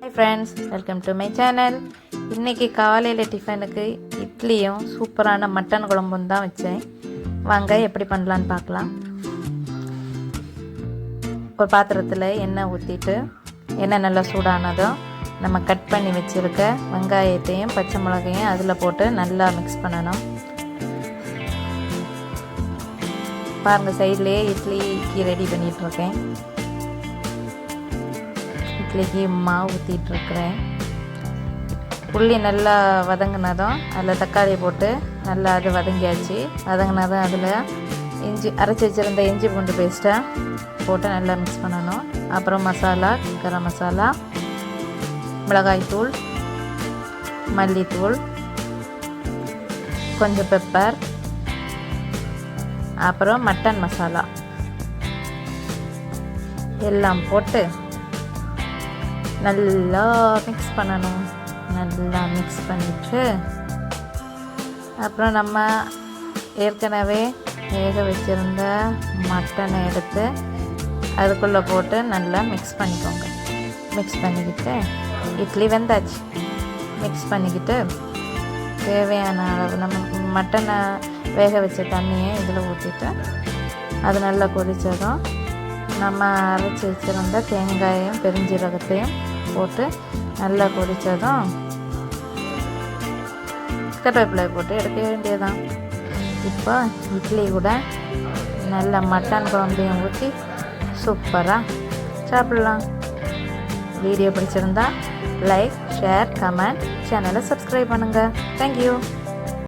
Hi friends welcome to my channel இன்றைக்கி காலையில் டிஃபனுக்கு இட்லியும் சூப்பரான மட்டன் குழம்பும் தான் வச்சேன். வாங்க எப்படி பண்ணலான்னு பார்க்கலாம். ஒரு பாத்திரத்தில் எண்ணெய் ஊற்றிட்டு எண்ணெய் நல்லா சூடானதும் நம்ம கட் பண்ணி வச்சுருக்க வெங்காயத்தையும் பச்சை மிளகையும் அதில் போட்டு நல்லா மிக்ஸ் பண்ணணும். பாருங்கள் சைட்லேயே இட்லிக்கு ரெடி பண்ணிகிட்ருக்கேன் இட்லிக்கு மாவு ஊற்றிட்டுருக்குறேன் உள்ளி நல்லா வதங்கினதும் அதில் தக்காளி போட்டு நல்லா அது வதங்கியாச்சு. வதங்கினதும் அதில் இஞ்சி அரைச்சி வச்சுருந்த இஞ்சி பூண்டு பேஸ்ட்டை போட்டு நல்லா மிக்ஸ் பண்ணணும். அப்புறம் மசாலா கரம் மசாலா மிளகாய்த்தூள் மல்லித்தூள் கொஞ்சம் பெப்பர் அப்புறம் மட்டன் மசாலா. எல்லாம் போட்டு நல்லா மிக்ஸ் பண்ணணும். நல்லா மிக்ஸ் பண்ணிவிட்டு அப்புறம் நம்ம ஏற்கனவே வேக வச்சுருந்த மட்டனை எடுத்து அதுக்குள்ளே போட்டு நல்லா மிக்ஸ் பண்ணிக்கோங்க. மிக்ஸ் பண்ணிக்கிட்டு இட்லி வெந்தாச்சு. மிக்ஸ் பண்ணிக்கிட்டு தேவையான அளவு நம்ம மட்டனை வேக வச்ச தண்ணியை இதில் ஊற்றிட்டு அது நல்லா கொதித்ததும் நம்ம அரைச்சி வச்சுருந்த தேங்காயும் பெருஞ்சீரகத்தையும் போட்டு நல்லா கொதித்ததும் கருவேப்பிலை போட்டு எடுக்க வேண்டியதுதான். இப்போ இட்லி கூட நல்ல மட்டன் குழம்பையும் ஊற்றி சூப்பராக சாப்பிட்லாம். வீடியோ பிடிச்சிருந்தா லைக் ஷேர் கமெண்ட் சேனலை சப்ஸ்கிரைப் பண்ணுங்கள் தேங்க்யூ